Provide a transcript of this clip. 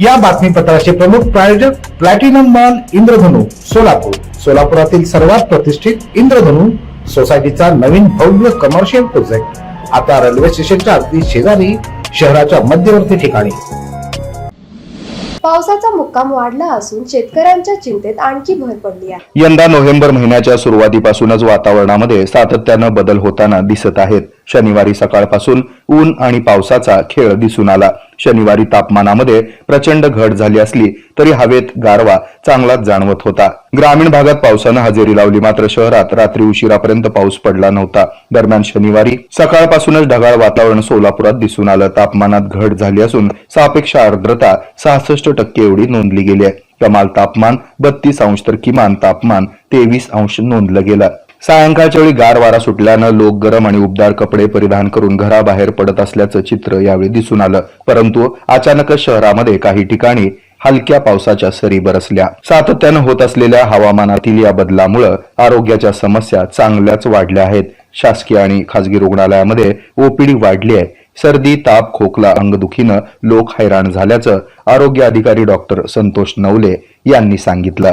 या बातमीपत्राचे प्रमुख प्रायोजक प्लॅटिनम मॉल इंद्रधनु सोलापूर. सोलापुरातील सर्वात प्रतिष्ठित इंद्रधनु सोसायटीचा नवीन भव्य कमर्शियल प्रोजेक्ट आता रेल्वे स्टेशनच्या अगदी शेजारी शहराच्या मध्यवर्ती ठिकाणी. पावसाचा मुक्काम वाढला असून शेतकऱ्यांच्या चिंतेत आणखी भर पडली आहे. यंदा नोव्हेंबर महिन्याच्या सुरुवातीपासूनच वातावरणामध्ये सातत्यानं बदल होताना दिसत आहेत. शनिवारी सकाळपासून ऊन आणि पावसाचा खेळ दिसून आला. शनिवारी तापमानामध्ये प्रचंड घट झाली असली तरी हवेत गारवा चांगलाच जाणवत होता. ग्रामीण भागात पावसानं हजेरी लावली मात्र शहरात रात्री उशिरापर्यंत पाऊस पडला नव्हता. दरम्यान शनिवारी सकाळपासूनच ढगाळ वातावरण सोलापुरात दिसून आलं. तापमानात घट झाली असून सापेक्ष आर्द्रता सहासष्ट टक्के एवढी नोंदली गेली आहे. कमाल तापमान बत्तीस अंश तर किमान तापमान तेवीस अंश नोंदलं गेलं. सायंकाळच्या वेळी गार वारा सुटल्यानं लोक गरम आणि उबदार कपडे परिधान करून घराबाहेर पडत असल्याचं चित्र यावेळी दिसून आलं. परंतु अचानकच शहरामध्ये काही ठिकाणी हलक्या पावसाच्या सरी बरसल्या. सातत्यानं होत असलेल्या हवामानातील या बदलामुळं आरोग्याच्या समस्या चांगल्याच वाढल्या आहेत. शासकीय आणि खासगी रुग्णालयामध्ये ओपीडी वाढली आहे. सर्दी ताप खोकला अंगदुखीनं लोक हैराण झाल्याचं आरोग्य अधिकारी डॉक्टर संतोष नवले यांनी सांगितलं.